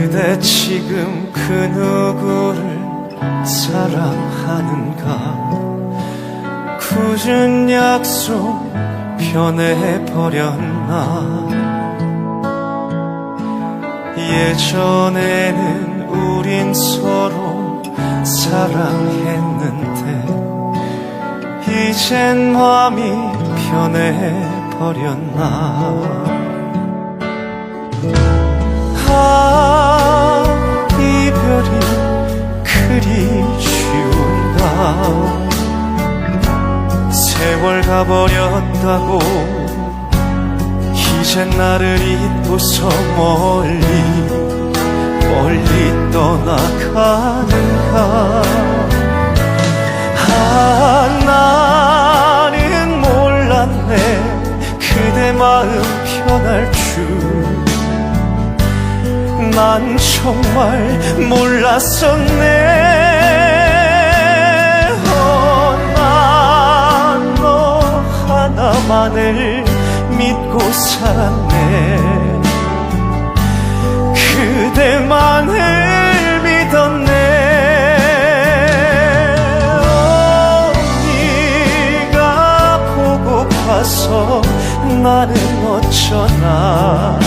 그대 지금 그 누구를 사랑하는가? 굳은 약속 변해버렸나? 예전에는 우린 서로 사랑했는데 이젠 마음이 변해버렸나 아 이별이 그리 쉬운가 세월 가버렸다고 이젠 나를 잊고서 멀리 멀리 떠나가는가 아 나는 몰랐네 그대 마음 편할 줄 난 정말 몰랐었네. 어, 난너 하나만을 믿고 살았네. 그대만을 믿었네. 어, 네가 보고파서 나는 어쩌나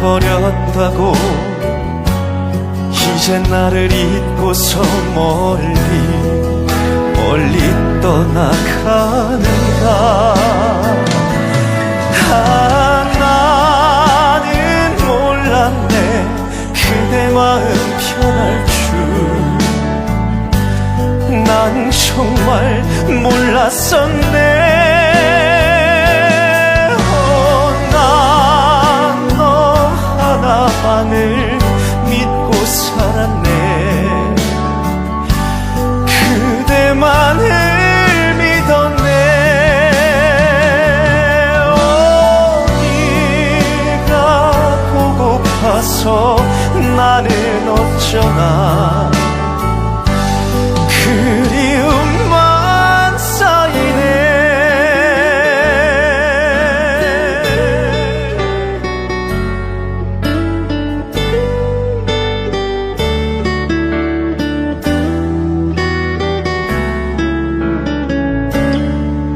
세월 가버렸다고 이젠 나를 잊고서 멀리 멀리 떠나가는가? 아 나는 몰랐네. 그대 마음 편할 줄. 난 정말 몰랐었네 어쩌나